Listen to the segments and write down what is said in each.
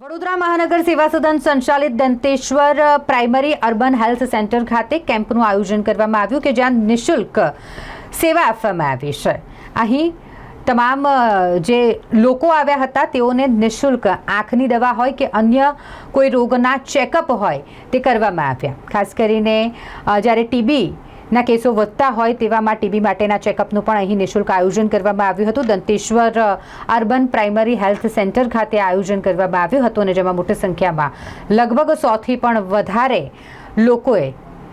વડોદરા મહાનગર સેવા સદન સંચાલિત Danteshwar primary urban health centre ખાતે કેમ્પનું આયોજન કરવામાં આવ્યું કે જ્યાં નિઃશુલ્ક સેવા આપવામાં આવી છે. અહીં તમામ જે લોકો આવ્યા હતા, તેઓને નિઃશુલ્ક આંખની દવા હોય કે અન્ય કોઈ રોગના ચેકઅપ હોય તે કરવામાં આવ્યા. ખાસ કરીને જ્યારે ટીબી ના કેસો વધતા હોય તેવામાં ટીબી માટેના ચેકઅપનું પણ અહીં નિઃશુલ્ક આયોજન કરવામાં આવ્યું હતું. Danteshwar urban primary health centre ખાતે આયોજન કરવામાં આવ્યું હતું અને જેમાં મોટી સંખ્યામાં લગભગ સોથી પણ વધારે લોકોએ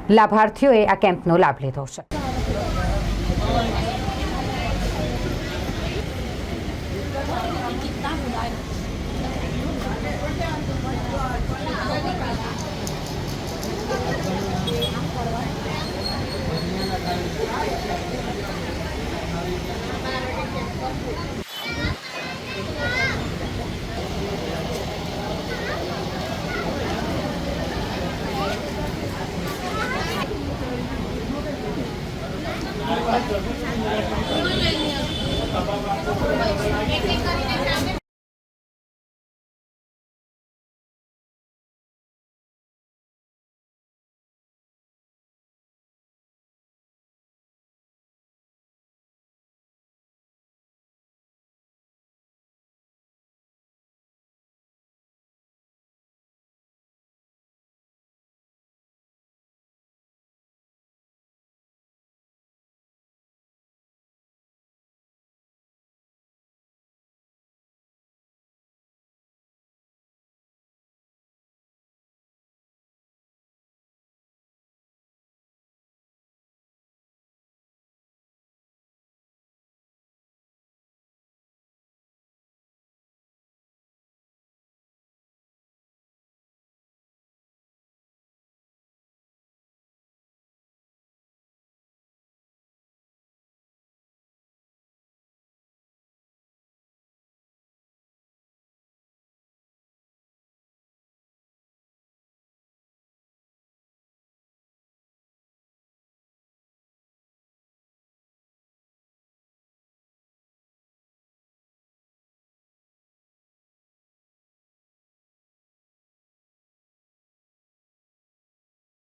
લાભાર્થીઓએ આ કેમ્પનો લાભ લીધો છે. Thank you.